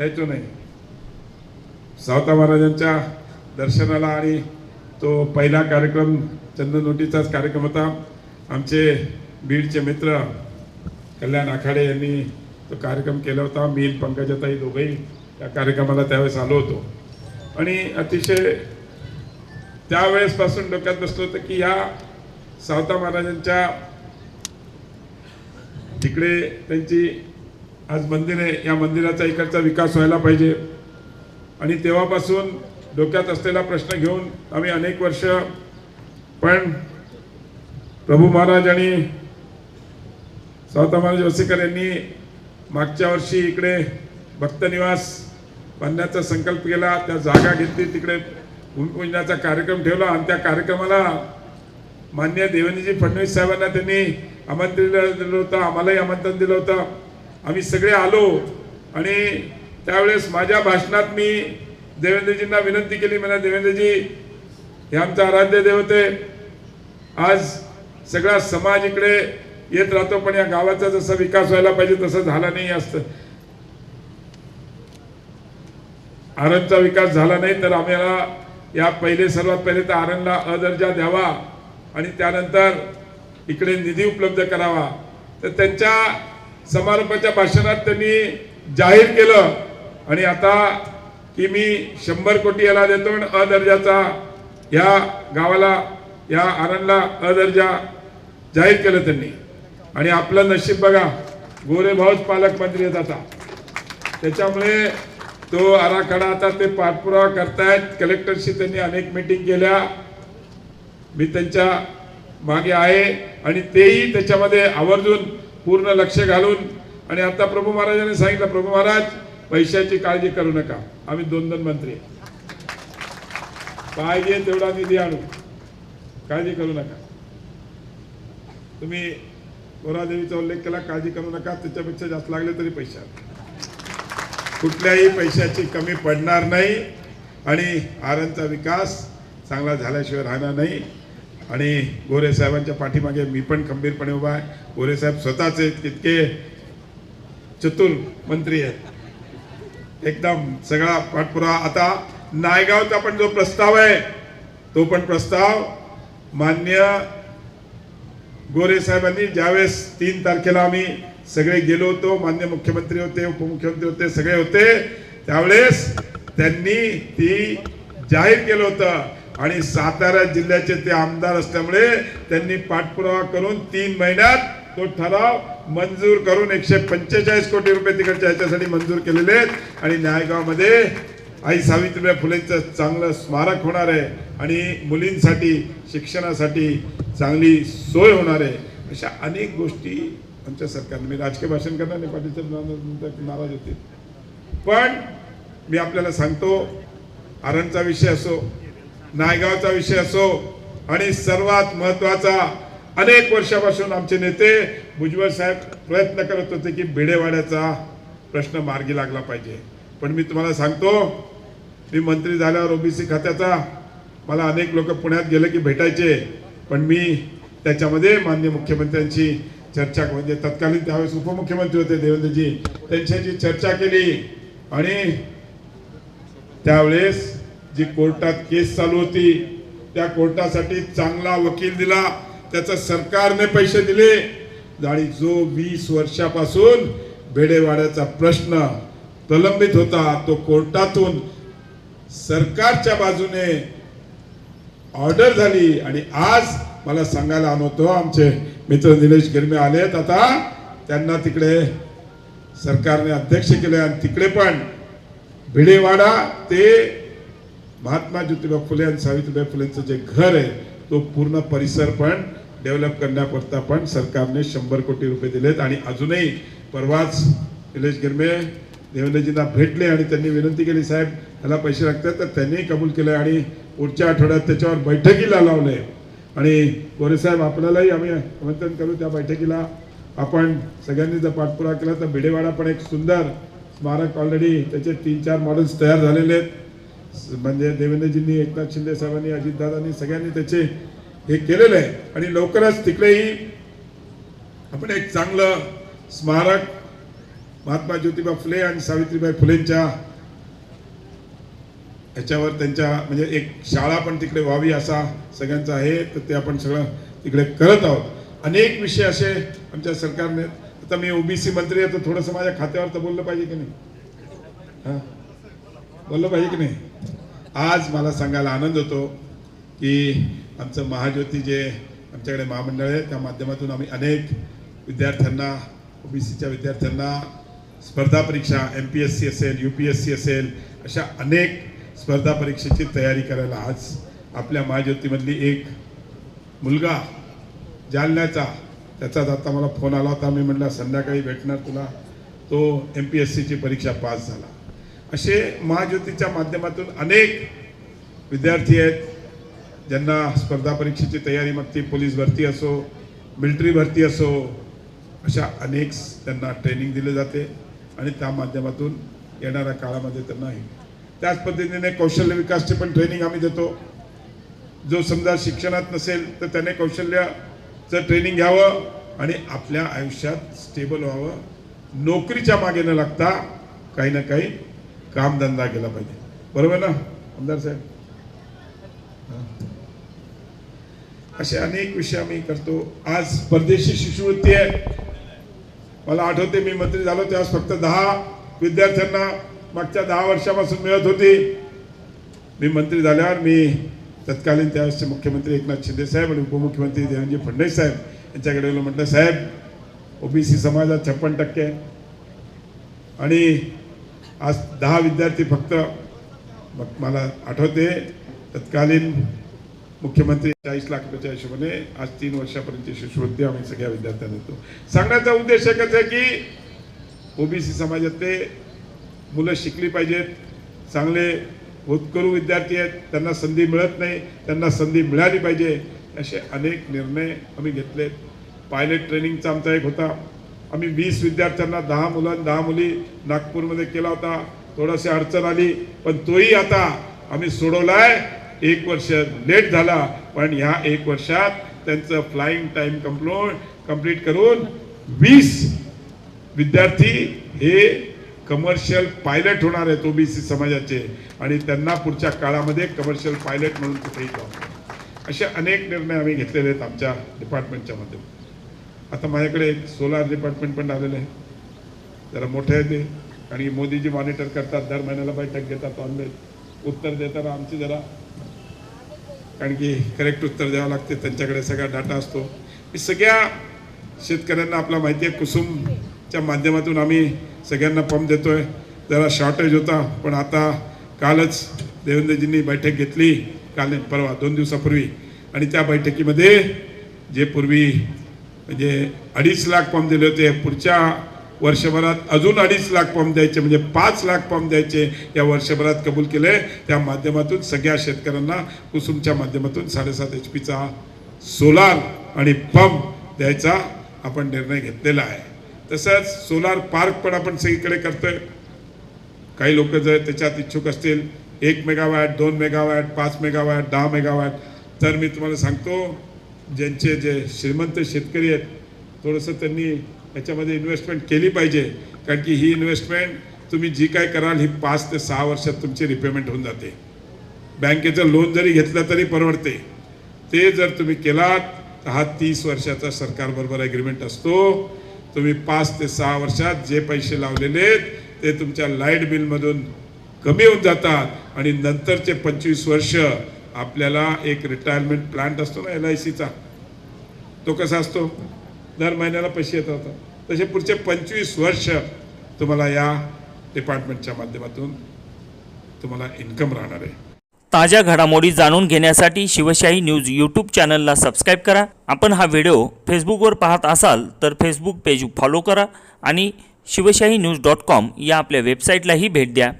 यायचो नाही. सावता महाराजांच्या दर्शनाला आणि तो पहिला कार्यक्रम चंदनोटीचाच कार्यक्रम होता. आमचे बीडचे मित्र कल्याण आखाडे यांनी तो कार्यक्रम केला होता. मी पंकजाताई दोघंही त्या कार्यक्रमाला त्यावेळेस आलो होतो. आणि अतिशय त्यावेळेसपासून डोक्यात बसलो होतं की ह्या सावता महाराजांच्या तिकडे त्यांची आज मंदिर आहे या मंदिराचा इकडचा विकास व्हायला पाहिजे. आणि तेव्हापासून डोक्यात असलेला प्रश्न घेऊन आम्ही अनेक वर्ष पण प्रभू महाराज आणि सावता महाराज वसेकर यांनी मागच्या वर्षी इकडे भक्तनिवास बांधण्याचा संकल्प केला. त्या जागा घेतली तिकडे भूमिपूजनाचा कार्यक्रम ठेवला. आणि त्या कार्यक्रमाला मान्य देवेंद्रजी फडणवीस साहेबांना त्यांनी आमंत्रित दिलं होतं. आम्हालाही आमंत्रण दिलं होतं. आम्ही सगळे आलो आणि त्यावेळेस माझ्या भाषणात मी देवेंद्रजींना विनंती केली. मला देवेंद्रजी हे आमचं आराध्य देवते आज सगळा समाज इकडे येत राहतो पण या गावाचा जसा विकास व्हायला पाहिजे तसा झाला नाही असतं आरणचा विकास झाला नाही तर आम्हाला या पहिले सर्वात पहिले तर आरणला अदर्जा द्यावा आणि त्यानंतर इकडे निधी उपलब्ध करावा. तर त्यांच्या समारोपाच्या भाषणात त्यांनी जाहीर केलं. आणि आता की मी शंभर कोटी याला देतो आणि अ दर्जाचा या गावाला या आरणला अदर्जा जाहीर केलं त्यांनी. आणि आपलं नशीब बघा गोरे भाऊच पालकमंत्री आहेत आता. त्याच्यामुळे तो आराखडा आता ते पाठपुरावा करतायत. कलेक्टरशी त्यांनी अनेक मिटिंग केल्या. मी त्यांच्या मागे आहे. आणि तेही त्याच्यामध्ये आवर्जून पूर्ण लक्ष घालून आणि आता प्रभू महाराजांनी सांगितलं प्रभू महाराज पैशाची काळजी करू नका. आम्ही दोन दोन मंत्री पाहिजे तेवढा निधी आणू काळजी करू नका. तुम्ही गोरादेवीचा उल्लेख केला काळजी करू नका. त्याच्यापेक्षा जास्त लागले तरी पैसा. कुठल्याही पैशाची कमी पडणार नाही आणि आरणचा विकास चांगला झाल्याशिवाय राहणार नाही. आणि गोरे साहेबांच्या पाठीमागे मी पण खंबीरपणे उभा आहे. गोरे साहेब तितके चतुर मंत्री आहेत. एकदम सगळा पाठपुरा आता नायगावचा पण जो प्रस्ताव आहे तो पण प्रस्ताव मान्य गोरे साहेबांनी ज्यावेळेस तीन तारखेला आम्ही सगळे गेलो होतो मान्य मुख्यमंत्री होते उपमुख्यमंत्री होते सगळे होते त्यावेळेस त्यांनी ती जाहीर केलं होतं. आणि सातारा जिल्ह्याचे ते आमदार असल्यामुळे त्यांनी पाठपुरावा करून तीन महिन्यात तो ठराव मंजूर करून एकशे पंचेचाळीस कोटी रुपये तिकडच्या ह्याच्यासाठी मंजूर केलेले आहेत. आणि न्यायगावमध्ये आई सावित्रीबाई फुलेंचं चांगलं स्मारक होणार आहे आणि मुलींसाठी शिक्षणासाठी चांगली सोय होणार आहे. अशा अनेक गोष्टी आमच्या सरकारने मी राजकीय भाषण करणार नाही पाटील साहेब नाराज होते पण मी आपल्याला सांगतो आरणचा विषय असो नायगावचा विषय असो आणि सर्वात महत्त्वाचा अनेक वर्षापासून आमचे नेते भुजबळ साहेब प्रयत्न करत होते की भिडेवाड्याचा प्रश्न मार्गी लागला पाहिजे. पण मी तुम्हाला सांगतो मी मंत्री झाल्यावर ओबीसी खात्याचा मला अनेक लोक पुण्यात गेले की भेटायचे पण मी त्याच्यामध्ये मान्य मुख्यमंत्र्यांची चर्चा म्हणजे तत्कालीन त्यावेळेस उपमुख्यमंत्री होते देवेंद्रजी त्यांच्याशी चर्चा केली आणि त्यावेळेस जी कोर्टात केस चालू होती त्या कोर्टासाठी चांगला वकील दिला त्याचा सरकारने पैसे दिले. आणि जो वीस वर्षापासून भेडेवाड्याचा प्रश्न प्रलंबित होता तो कोर्टातून सरकारच्या बाजूने ऑर्डर झाली. आणि आज मला सांगायला आणवतो आमचे मित्र निलेश गिरमे आलेत. आता त्यांना तिकडे सरकारने अध्यक्ष केले आणि तिकडे पण भिडेवाडा ते महात्मा ज्योतिबा फुले आणि सावित्रीबाई फुलेंचं जे घर आहे तो पूर्ण परिसर पण डेव्हलप करण्याकरता पण सरकारने शंभर कोटी रुपये दिलेत. आणि अजूनही परवाच निलेश गिरमे देवेंद्रजींना भेटले आणि त्यांनी विनंती केली साहेब ह्याला पैसे लागतात. तर त्यांनीही कबूल केलं आणि पुढच्या आठवड्यात त्याच्यावर बैठकीला लावले आणि गोरे साहेब आपल्यालाही आम्ही आमंत्रण करू त्या बैठकीला. आपण सगळ्यांनी जर पाठपुरा केला तर भिडेवाडा पण एक सुंदर स्मारक ऑलरेडी त्याचे तीन चार मॉडेल्स तयार झालेले आहेत. म्हणजे देवेंद्रजींनी एकनाथ शिंदे साहेबांनी अजितदादांनी सगळ्यांनी त्याचे हे केलेलं आहे. आणि लवकरच तिकडेही आपण एक चांगलं स्मारक महात्मा ज्योतिबा फुले आणि सावित्रीबाई फुलेंच्या ह्याच्यावर त्यांच्या म्हणजे एक शाळा पण तिकडे व्हावी असा सगळ्यांचा आहे. तर ते आपण सगळं तिकडे करत आहोत. अनेक विषय असे आमच्या सरकारने आता मी ओबीसी मंत्री आहे तर थोडंसं माझ्या खात्यावर तर बोललं पाहिजे की नाही? हां? बोललं पाहिजे की नाही? आज मला सांगायला आनंद होतो की आमचं महाज्योती जे आमच्याकडे महामंडळ आहे त्या माध्यमातून आम्ही अनेक विद्यार्थ्यांना ओ बी सीच्या विद्यार्थ्यांना स्पर्धा परीक्षा एम पी एस सी असेल यू पी एस सी असेल अशा अनेक स्पर्धा परीक्षेची तयारी करायला आज आपल्या महाज्योतीमधली एक मुलगा जालन्याचा त्याचाच आता मला फोन आला होता मी म्हटलं संध्याकाळी भेटणार तुला. तो एम पी एस सीची परीक्षा पास झाला. असे महाज्योतीच्या माध्यमातून अनेक विद्यार्थी आहेत ज्यांना स्पर्धा परीक्षेची तयारी मग ती पोलीस भरती असो मिलिटरी भरती असो अशा अनेक त्यांना ट्रेनिंग दिले जाते आणि त्या माध्यमातून येणाऱ्या काळामध्ये त्यांना त्याच पद्धतीने कौशल्य विकासचे पण ट्रेनिंग आम्ही देतो. जो समजा शिक्षणात नसेल तर त्याने कौशल्याचं ट्रेनिंग घ्यावं आणि आपल्या आयुष्यात स्टेबल व्हावं. नोकरीच्या मागे न लागता काही ना काही कामधंदा केला पाहिजे. बरोबर ना आमदार साहेब? असे अनेक विषय आम्ही करतो. आज परदेशी शिष्यवृत्ती आहे. मला आठवते मी मंत्री झालो त्यावेळेस फक्त दहा विद्यार्थ्यांना मागच्या दहा वर्षापासून मिळत होती. मी मंत्री झाल्यावर मी तत्कालीन त्यावेळेसचे मुख्यमंत्री एकनाथ शिंदे साहेब आणि उपमुख्यमंत्री देवेंद्र फडणवीस साहेब यांच्याकडे गेलो. म्हटलं साहेब ओबीसी समाजात छप्पन टक्के आणि आज दहा विद्यार्थी फक्त मग मला आठवते तत्कालीन मुख्यमंत्री चाळीस लाख रुपयाच्या हिशोबाने आज तीन वर्षापर्यंतची शिष्यवृत्ती आम्ही सगळ्या विद्यार्थ्यांना देतो. सांगण्याचा उद्देश एकच आहे की ओबीसी समाजातले मुलं शिकली पाहिजेत चांगले होतकरू विद्यार्थी आहेत त्यांना संधी मिळत नाही त्यांना संधी मिळाली पाहिजे असे अनेक निर्णय आम्ही घेतलेत. पायलट ट्रेनिंगचा आमचा एक होता. आम्ही वीस विद्यार्थ्यांना दहा मुलं दहा मुली नागपूरमध्ये केला होता. थोडीशी अडचण आली पण तोही आता आम्ही सोडवलाय. एक वर्ष लेट झाला पण ह्या एक वर्षात त्यांचं फ्लाइंग टाइम कम्प्लो कंप्लीट करून वीस विद्यार्थी हे कमर्शियल पायलट होणार आहेत ओबीसी समाजाचे. आणि त्यांना पुढच्या काळामध्ये कमर्शियल पायलट म्हणून कुठेही जाऊ असे अनेक निर्णय आम्ही घेतलेले आहेत आमच्या डिपार्टमेंटच्या माध्यमातून. आता माझ्याकडे एक सोलार डिपार्टमेंट पण आलेलं आहे. जरा मोठे आहे ते. आणि मोदीजी मॉनिटर करतात. दर महिन्याला बैठक घेतात ऑनलाईन उत्तर देताना आमची जरा कारण की करेक्ट उत्तर द्यावं लागते. त्यांच्याकडे सगळा डाटा असतो. मी सगळ्या शेतकऱ्यांना आपला माहिती आहे. कुसुमच्या माध्यमातून आम्ही सगळ्यांना पंप देतोय. जरा शॉर्टेज होता पण आता कालच देवेंद्रजींनी बैठक घेतली. काल परवा दोन दिवसापूर्वी. आणि त्या बैठकीमध्ये जे पूर्वी म्हणजे अडीच लाख पंप दिले होते. पुढच्या वर्षभरात अजून अडीच लाख पंप द्यायचे म्हणजे पाच लाख पंप द्यायचे या वर्षभरात कबूल केले. त्या माध्यमातून सगळ्या शेतकऱ्यांना कुसुमच्या माध्यमातून साडेसात एच पीचा सोलार आणि पंप द्यायचा आपण निर्णय घेतलेला आहे. तसंच सोलार पार्क पण आपण सगळीकडे करतोय. काही लोक जर त्याच्यात इच्छुक असतील एक मेगावॅट दोन मेगावॅट पाच मेगावॅट दहा मेगावॅट तर मी तुम्हाला सांगतो ज्यांचे जे श्रीमंत शेतकरी आहेत थोडंसं त्यांनी याच्यामध्ये इन्व्हेस्टमेंट केली पाहिजे. कारण की ही इन्व्हेस्टमेंट तुम्ही जी काय कराल ही पाच ते सहा वर्षात तुमची रिपेमेंट होऊन जाते. बँकेचं लोन जरी घेतलं तरी परवडते. ते जर तुम्ही केलात तर हा तीस वर्षाचा सरकारबरोबर ॲग्रीमेंट असतो. तुम्ही पाच ते सहा वर्षात जे पैसे लावलेले आहेत ते तुमच्या लाइट बिलमधून कमी होऊन जातात. आणि नंतरचे पंचवीस वर्ष आपल्याला एक रिटायरमेंट प्लॅन्ट असतो ना एल आय सीचा तो कसा असतो? दर महिन्याला पैसे येत होतात तसे पुढचे पंचवीस वर्ष तुम्हाला या डिपार्टमेंटच्या माध्यमातून तुम्हाला इन्कम राहणार आहे. ताज्या घडामोडी जाणून घेण्यासाठी शिवशाही न्यूज यूट्यूब चॅनलला सबस्क्राईब करा. आपण हा व्हिडिओ फेसबुकवर पाहत असाल तर फेसबुक पेज फॉलो करा आणि शिवशाही न्यूज डॉट कॉम या आपल्या वेबसाईटलाही भेट द्या.